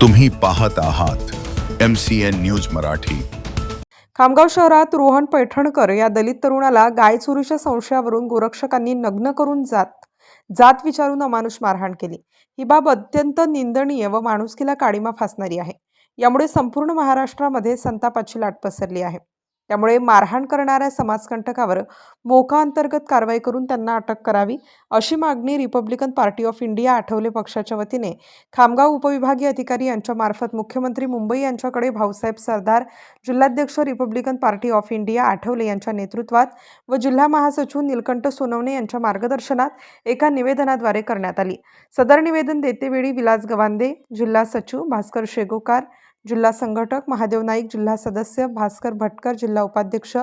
तुम्ही पाहत आहात M C N news Marathi. Khamgaon शहरात रोहन पैठणकर या दलित तरुणाला गाय चोरीच्या संशयावरून गोरक्षकांनी नग्न करून जात जात विचारून अमानुष मारहाण केली. ही बाब अत्यंत निंदनीय व माणुसकीला काळीमा फासणारी आहे. यामुळे संपूर्ण महाराष्ट्रामध्ये संतापाची लाट पसरली आहे. त्यामुळे मारहाण करणाऱ्या समाजकंटकावर मोका अंतर्गत कारवाई करून त्यांना अटक करावी अशी मागणी Republican Party of India Athawale पक्षाच्या वतीने खामगाव उपविभागीय अधिकारी यांच्यामार्फत मुख्यमंत्री मुंबई यांच्याकडे भाऊसाहेब सरदार जिल्हाध्यक्ष Republican Party of India Athawale यांच्या नेतृत्वात व जिल्हा महासचिव नीलकंठ सोनवणे यांच्या मार्गदर्शनात एका निवेदनाद्वारे करण्यात आली. सदर निवेदन देतेवेळी विलास गवांदे जिल्हा सचिव भास्कर शेगोकार जिल्हा संघटक महादेव नाईक जिल्हा सदस्य भास्कर भटकर जिल्हा उपाध्यक्ष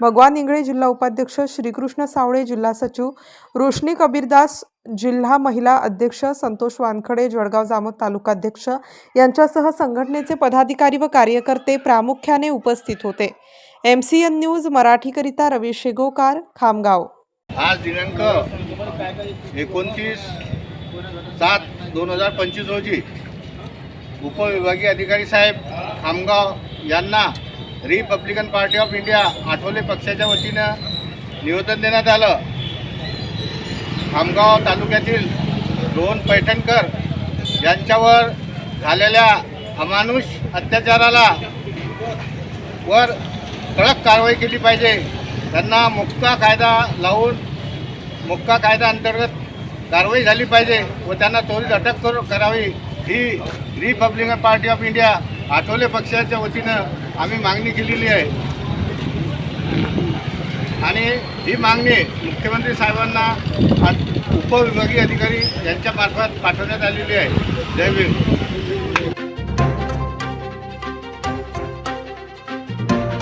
भगवान इंगळे जिल्हा उपाध्यक्ष श्रीकृष्ण सावळे जिल्हा सचिव रोशनी कबीरदास जिल्हा महिला अध्यक्ष संतोष वानखडे जळगाव जामोद तालुकाध्यक्ष यांच्यासह संघटनेचे पदाधिकारी व कार्यकर्ते प्रामुख्याने उपस्थित होते. एम सी एन न्यूज मराठीकरिता रवी शेगोकार खामगाव. आज दिनांक एकोणतीस सात दोन हजार पंचवीस रोजी उपविभागीय अधिकारी साहेब खामगाव यांना Republican Party of India Athawale पक्षाच्या वतीनं निवेदन देण्यात आलं. खामगाव तालुक्यातील रोहन पैठणकर यांच्यावर झालेल्या अमानुष अत्याचाराला वर कडक कारवाई केली पाहिजे. त्यांना मुक्का कायदा लावून मुक्का कायदा अंतर्गत कारवाई झाली पाहिजे व त्यांना त्वरित अटक करू करावी. ही Republican Party of India Athawale पक्षाच्या वतीनं आम्ही मागणी केलेली आहे. आणि ही मागणी मुख्यमंत्री साहेबांना उपविभागीय अधिकारी यांच्या मार्फत पाठवण्यात आलेली आहे. जय